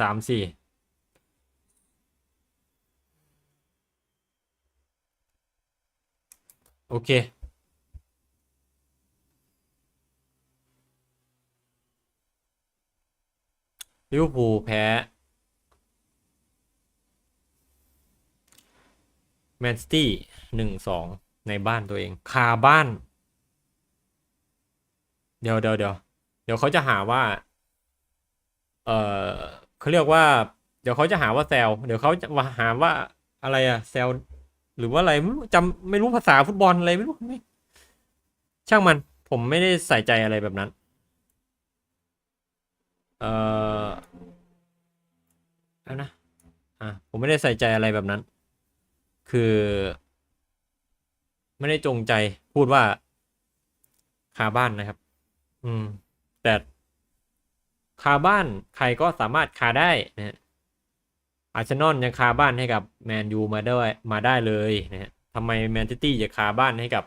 สามสี่โอเค ลิเวอร์พูลแพ้ แมนซิตี้หนึ่งสองในบ้านตัวเอง คาบ้าน เดี๋ยวเดี๋ยวเดี๋ยวเดี๋ยวเขาจะหาว่า เอ่อ เขาเรียกว่า เดี๋ยวเขาจะหาว่าแซวเดี๋ยวเขาจะหาว่าอะไรอะแซวหรือว่าอะไรไม่รู้จำไม่รู้ภาษาฟุตบอลอะไรไม่รู้ไม่ช่างมันผมไม่ได้ใส่ใจอะไรแบบนั้น เออเอานะอะผมไม่ได้ใส่ใจอะไรแบบนั้น คือ ไม่ได้จงใจพูดว่าคาบ้านนะครับ อืม แต่ คาบ้านใครก็สามารถคาได้นะฮะอาร์เซนอลยังคาบ้านให้กับแมนยูมาได้มาได้เลยนะฮะทำไมแมนซิตี้จะคาบ้านให้กับ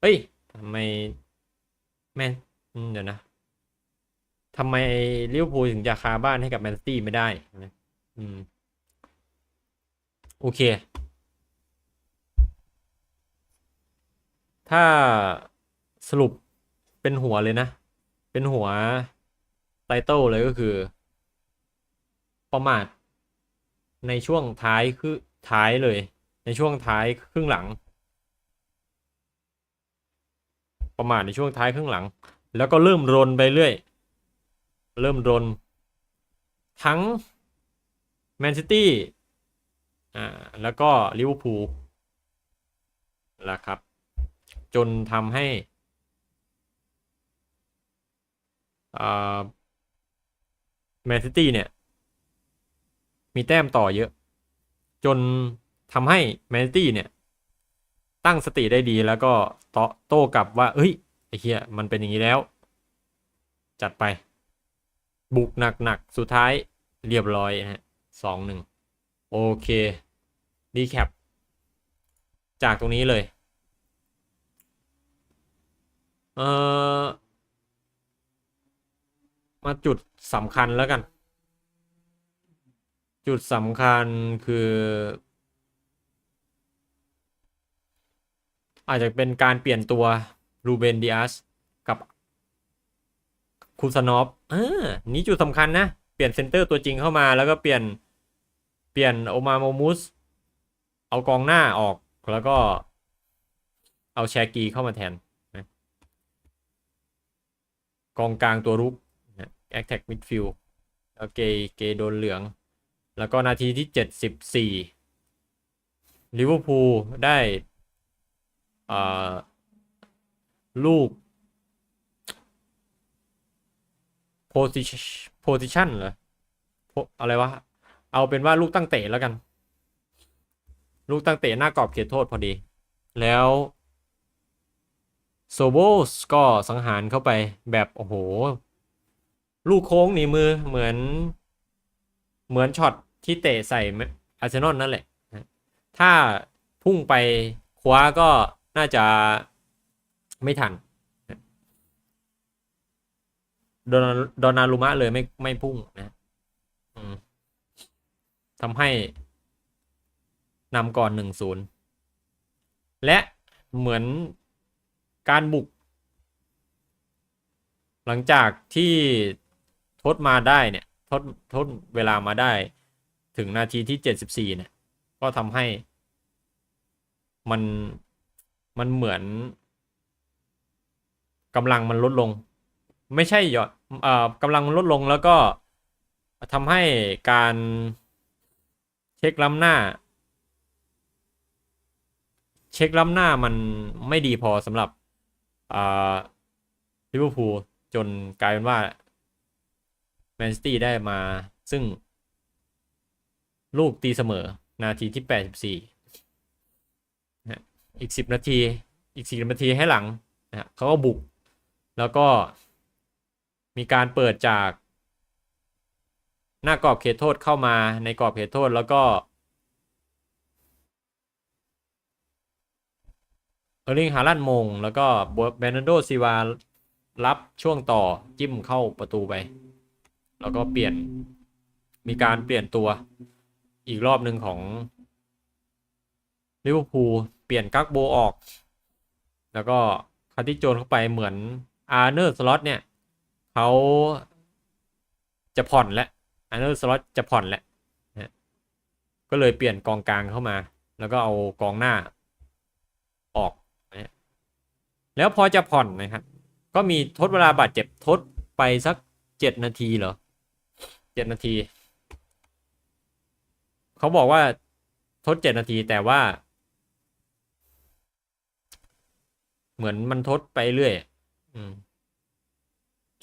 เอ้ยทำไมแมนเดี๋ยวนะทำไมลิเวอร์พูลถึงจะคาบ้านให้กับแมนซิตี้ไม่ได้นะอืม โอเค ถ้าสรุปเป็นหัวเลยนะ เป็นหัว ไตเติลเลยก็คือ ประมาทในช่วงท้ายคือท้ายเลย ในช่วงท้ายครึ่งหลัง ประมาทในช่วงท้ายครึ่งหลัง แล้วก็เริ่มรนไปเรื่อย เริ่มรน ทั้งแมนซิตี้อ่าแล้วก็ลิเวอร์พูลนะครับ จนทำให้อ่า แมนซิตี้เนี่ย มีแต้มต่อเยอะ จนทำให้แมนซิตี้เนี่ย ตั้งสติได้ดีแล้วก็โตโต้กลับว่า เอ้ยไอ้เหี้ยมันเป็นอย่างนี้แล้ว จัดไป บุกหนักๆ สุดท้ายเรียบร้อยนะฮะสองหนึ่งโอเคดีแคปจากตรงนี้เลย เออ มาจุดสำคัญแล้วกัน จุดสำคัญคือ อาจจะเป็นการเปลี่ยนตัวรูเบนดิอาสกับคูซานอฟเออนี่จุดสำคัญนะ เปลี่ยนเซนเตอร์ตัวจริงเข้ามาแล้วก็เปลี่ยนเปลี่ยนโอมาโมมุสเอากองหน้าออกแล้วก็เอาแชกีเข้ามาแทนนะกองกลางตัวรุก แอคแท็กมิดฟิลแล้วเกย์เกย์โดนเหลือง แล้วก็นาทีที่เจ็ดสิบสี่ลิเวอร์พูลได้ลูก position เหรออะไรวะ เอาเป็นว่าลูกตั้งเตะแล้วกัน ลูกตั้งเตะหน้ากรอบเขตโทษพอดี แล้วโซโบสก็สังหารเข้าไปแบบ โอ้โห ลูกโค้งหนีมือเหมือน เหมือนช็อตที่เตะใส่อาร์เซนอลนั่นแหละ ถ้าพุ่งไปคว้าก็น่าจะไม่ทันโดนโดนารุมะเลยไม่ไม่พุ่งนะทำให้นำก่อนหนึ่งศูนย์และเหมือนการบุก หลังจากที่ ทดมาได้เนี่ยทดทดเวลามาได้ถึงนาทีที่เจ็ดสิบสี่เนี่ย ก็ทำให้ มันมันเหมือนกำลังมันลดลง ไม่ใช่หยอดเอ่อกำลังมันลดลงแล้วก็ทำให้การเช็คล้ำหน้า เช็คล้ำหน้ามันไม่ดีพอสำหรับอ่าลิเวอร์พูลจนกลายเป็นว่า แมนซิตี้ได้มา ซึ่ง ลูกตีเสมอ นาทีที่ 84นะอีก 10 นาที อีก 4 นาทีให้หลังนะเขาก็บุก แล้วก็มีการเปิดจากหน้ากรอบเขตโทษเข้ามาในกรอบเขตโทษแล้วก็เออร์ลิงฮาลันมง แล้วก็เบรนโดซิวารับช่วงต่อจิ้มเข้าประตูไป แล้วก็เปลี่ยนมีการเปลี่ยนตัวอีกรอบหนึ่งของลิเวอร์พูลเปลี่ยนกักโบออก แล้วก็คาร์ติโจนเข้าไปเหมือนอาร์เนอร์สล็อตเนี่ยเขาจะผ่อนแล้วอาร์เนอร์สล็อตจะผ่อนแล้วนะก็เลยเปลี่ยนกองกลางเข้ามา แล้วก็เอากองหน้าออกนะแล้วพอจะผ่อนนะครับ ก็มีทดเวลาบาดเจ็บทดไปสักเจ็ดนาทีเหรอ เจ็ดนาที เขาบอกว่าทดเจ็ดนาทีแต่ว่า เหมือนมันทดไปเรื่อย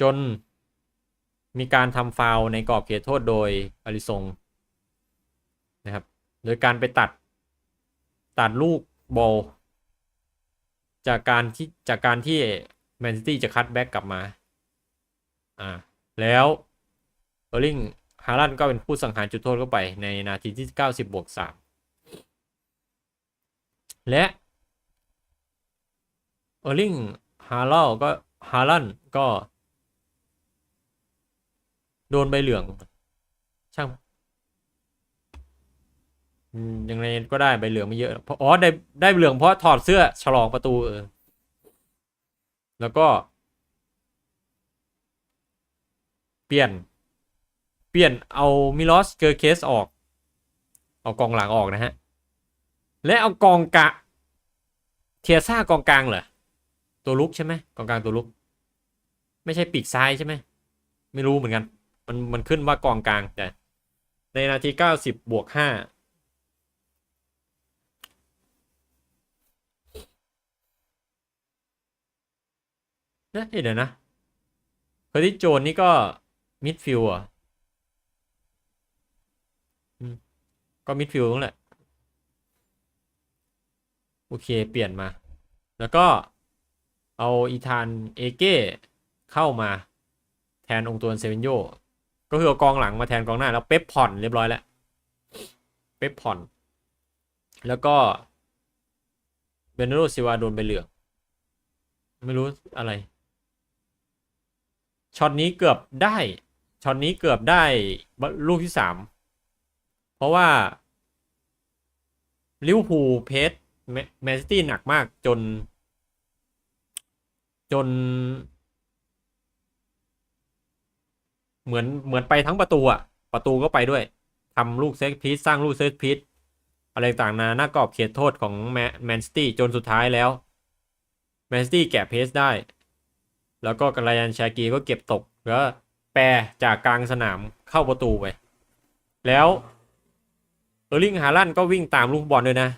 จนมีการทำฟาวในกรอบเขตโทษโดยอาริซงนะครับ โดยการไปตัด ตัดลูกบอลจากการที่จากการที่แมนซิตี้จะคัดแบ็กกลับมา อ่า แล้ว ออร์ลิงฮาลันก็เป็นผู้สังหารจุดโทษเข้าไปในนาทีที่ 90 บวก 3 และเออร์ลิงฮาลก็ฮาลันก็ โดนใบเหลือง ช่างอืมยังไงก็ได้ใบเหลืองไม่เยอะเพราะอ๋อได้ได้เหลืองเพราะถอดเสื้อฉลองประตูเออแล้วก็ เปลี่ยน เปลี่ยนเอามิลอสเกอร์เคสออก เอากองหลังออกนะฮะ และเอากองกะ เทียซ่ากองกลางเหรอ ตัวลุกใช่ไหมกองกลางตัวลุก ไม่ใช่ปีกซ้ายใช่ไหม ไม่รู้เหมือนกัน มันมันขึ้นว่ากองกลางแต่ในนาทีเก้าสิบบวกห้านะเดี๋ยวนะเคอร์ติสโจนนี่ก็มิดฟิลด์อะอืม ก็มิดฟิลด์นั่นแหละโอเคเปลี่ยนมา แล้วก็เอาอีธานเอเก้เข้ามาแทนองค์ตัวเซเวนโยก็คือเอากองหลังมาแทนกองหน้าแล้วเป๊ปผ่อนเรียบร้อยแล้วเป๊ปผ่อน แล้วก็เบนโดซิวาโดนใบเหลือง ไม่รู้อะไรช็อตนี้เกือบได้ช็อตนี้เกือบได้ลูกที่สาม ราะว่าลิเวอร์พูลเพสแมนซิตี้หนักมากจน จน เหมือนเหมือนไปทั้งประตูอะประตูก็ไปด้วยทำลูกเซตพีซสร้างลูกเซตพีซอะไรต่างๆนาหน้ากรอบเขตโทษของแมนซิตี้จนสุดท้ายแล้วแมนซิตี้แกะเพสได้ แล้วก็กรายันชากีก็เก็บตกแล้วแปรจากกลางสนามเข้าประตูไปแล้ว ออร์ลิงฮาลันก็วิ่งตามลูกบอลด้วยนะ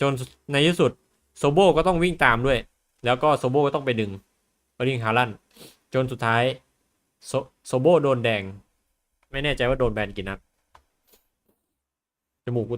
จนในที่สุดโซโบก็ต้องวิ่งตามด้วย แล้วก็โซโบก็ต้องไปดึงเออร์ลิงฮาลันจนสุดท้ายโซโซโบโดนแดง ไม่แน่ใจว่าโดนแบนกี่นัดจมูกกู